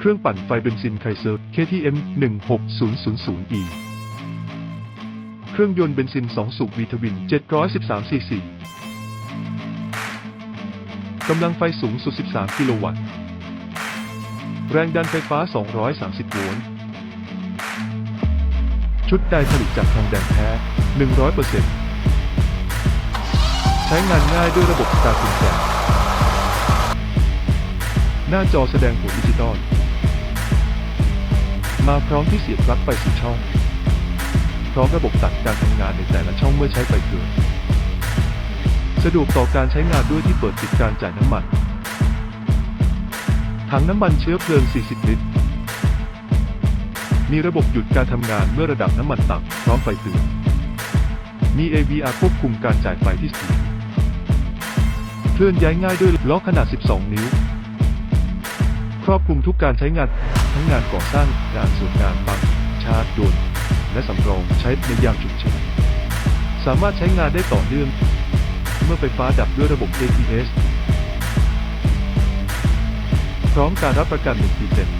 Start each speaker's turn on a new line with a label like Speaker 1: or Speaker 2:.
Speaker 1: เครื่องปั่นไฟเบนซินไคเซอร์ KTM 16000E เครื่องยนต์เบนซิน 2 สูบวีทวิน 713ซีซีกำลังไฟสูงสุด 13 กิโลวัตต์ แรงดันไฟฟ้า 230 โวลต์ ชุดใดผลิตจากทองแดงแท้ 100%ใช้งานง่ายด้วยระบบสตาร์ทกุญแจหน้าจอแสดงผลดิจิตอล มาพร้อมที่เสียบปลั๊กไฟสีช่อง พร้อมระบบตัดการทำงานในแต่ละช่องเมื่อใช้ไฟเกินสะดวกต่อการใช้งานด้วยที่เปิดปิดการจ่ายน้ำมัน ถังน้ำมันเชื้อเพลิง 40 ลิตร มีระบบหยุดการทำงานเมื่อระดับน้ำมันต่ำพร้อมไฟเตือน มี AVR ควบคุมการจ่ายไฟที่สียเคลื่อนย้ายง่ายด้วยล้อขนาด 12 นิ้ว ครอบคลุมทุกการใช้งาน ทั้งงานก่อสร้าง งานส่วนงานบังชาร์จด่วนและสำรองใช้ในยามฉุกเฉิน สามารถใช้งานได้ต่อเนื่อง เมื่อไฟฟ้าดับด้วยระบบ ATS พร้อมการรับประกัน1ปีเต็ม